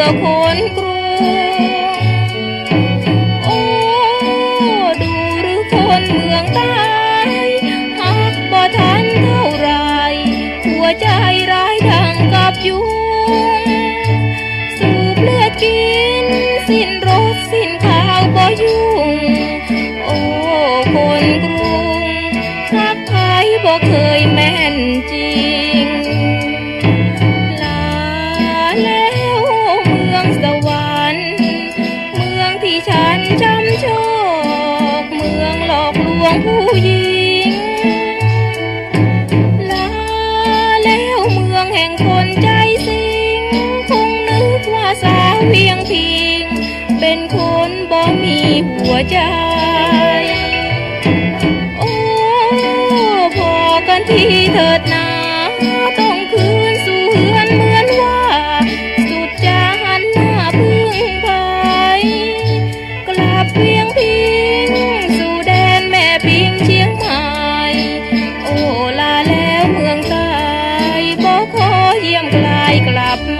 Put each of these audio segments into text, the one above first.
อเหยื่อคนกรุงโอ้ดูหรือคนเมืองใต้หากบ่ทันเท่าไรหัวใจร้า ผู้หญิง ลาแล้วเมืองแห่งคนใจสิงคงนึกว่าสาวเวียงพิง เป็นคนบ่มีหัวใจ โอ้ พอกันที่เถิดนาต้องคืน เยี่ยมกลายกลับมา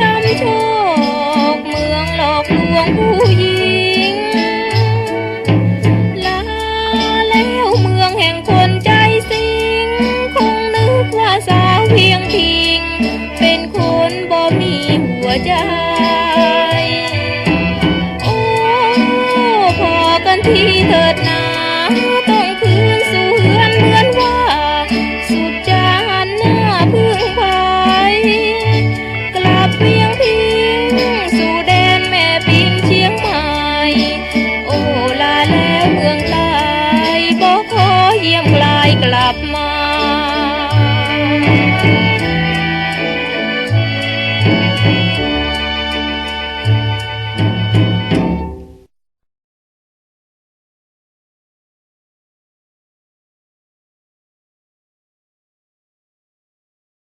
จำโชคเมืองหลอกลวงผู้หญิง ลาแล้วเมืองแห่งคนใจสิง คงนึกว่าสาวเพียงพิงเป็นคนบ่มีหัวใจ โอ้พอกันที่เถิดนา ยังกลายกลับมา